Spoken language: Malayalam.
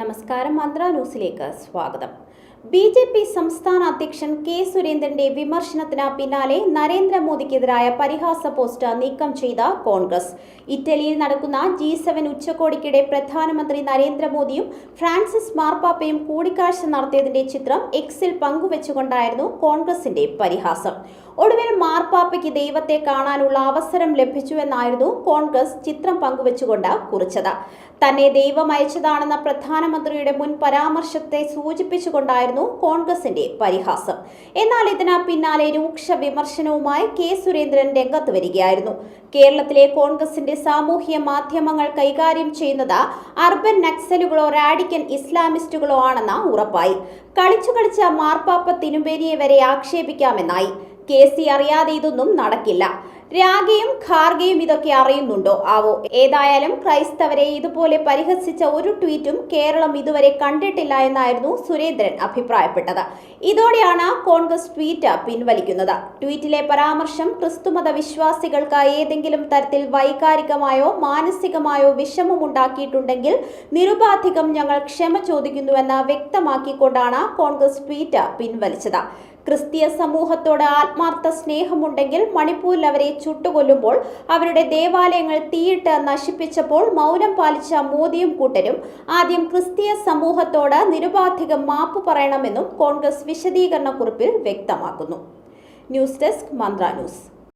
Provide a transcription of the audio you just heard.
നമസ്കാരം മന്ത്ര ന്യൂസിലേക്ക് സ്വാഗതം. ബി ജെ പി സംസ്ഥാന അധ്യക്ഷൻ കെ സുരേന്ദ്രന്റെ വിമർശനത്തിന് പിന്നാലെ നരേന്ദ്രമോദിക്കെതിരായ പരിഹാസ പോസ്റ്റ് നീക്കം ചെയ്ത കോൺഗ്രസ്. ഇറ്റലിയിൽ നടക്കുന്ന ജി സെവൻ ഉച്ചകോടിക്കിടെ പ്രധാനമന്ത്രി നരേന്ദ്രമോദിയും ഫ്രാൻസിസ് മാർപ്പാപ്പയും കൂടിക്കാഴ്ച നടത്തിയതിന്റെ ചിത്രം എക്സിൽ പങ്കുവെച്ചുകൊണ്ടായിരുന്നു കോൺഗ്രസിന്റെ പരിഹാസം. ഒടുവിൽ മാർപ്പാപ്പയ്ക്ക് ദൈവത്തെ കാണാനുള്ള അവസരം ലഭിച്ചുവെന്നായിരുന്നു കോൺഗ്രസ് ചിത്രം പങ്കുവച്ചുകൊണ്ട് കുറിച്ചത്. തന്നെ ദൈവം അയച്ചതാണെന്ന പ്രധാനമന്ത്രിയുടെ മുൻ പരാമർശത്തെ സൂചിപ്പിച്ചുകൊണ്ടായിരുന്നു കോൺഗ്രസിന്റെ പരിഹാസം. എന്നാൽ ഇതിന് പിന്നാലെ രൂക്ഷ വിമർശനവുമായി കെ. സുരേന്ദ്രൻ രംഗത്ത് വരികയായിരുന്നു. കേരളത്തിലെ കോൺഗ്രസിന്റെ സാമൂഹ്യ മാധ്യമങ്ങൾ കൈകാര്യം ചെയ്യുന്നത് അർബൻ നക്സലുകളോ റാഡിക്കൽ ഇസ്ലാമിസ്റ്റുകളോ ആണെന്ന് ഉറപ്പായി. കളിച്ചു കളിച്ച മാർപ്പാപ്പ തിരുമ്പേനിയെ വരെ ആക്ഷേപിക്കാമെന്നായി. കെ സി അറിയാതെ ഇതൊന്നും നടക്കില്ല. രാഗയും ഖാർഗയും ഇതൊക്കെ അറിയുന്നുണ്ടോ? ആവോ ഏതായാലും ക്രൈസ്തവരെ ഇതുപോലെ പരിഹസിച്ച ഒരു ട്വീറ്റും കേരളം ഇതുവരെ കണ്ടിട്ടില്ല എന്നായിരുന്നു സുരേന്ദ്രൻ അഭിപ്രായപ്പെട്ടത്. ഇതോടെയാണ് കോൺഗ്രസ് ട്വീറ്റ് പിൻവലിക്കുന്നത്. ട്വീറ്റിലെ പരാമർശം ക്രിസ്തുമത വിശ്വാസികൾക്ക് ഏതെങ്കിലും തരത്തിൽ വൈകാരികമായോ മാനസികമായോ വിഷമമുണ്ടാക്കിയിട്ടുണ്ടെങ്കിൽ നിരുപാധികം ഞങ്ങൾ ക്ഷമ ചോദിക്കുന്നുവെന്ന് വ്യക്തമാക്കിക്കൊണ്ടാണ് കോൺഗ്രസ് ട്വീറ്റ് പിൻവലിച്ചത്. ക്രിസ്തീയ സമൂഹത്തോട് ആത്മാർത്ഥ സ്നേഹമുണ്ടെങ്കിൽ മണിപ്പൂരിൽ അവരെ ചുട്ടുകൊല്ലുമ്പോൾ അവരുടെ ദേവാലയങ്ങൾ തീയിട്ട് നശിപ്പിച്ചപ്പോൾ മൗനം പാലിച്ച മോദിയും കൂട്ടരും ആദ്യം ക്രിസ്തീയ സമൂഹത്തോട് നിരുപാധികം മാപ്പ് പറയണമെന്നും കോൺഗ്രസ് വിശദീകരണ കുറിപ്പിൽ വ്യക്തമാക്കുന്നു. News desk Mantra news.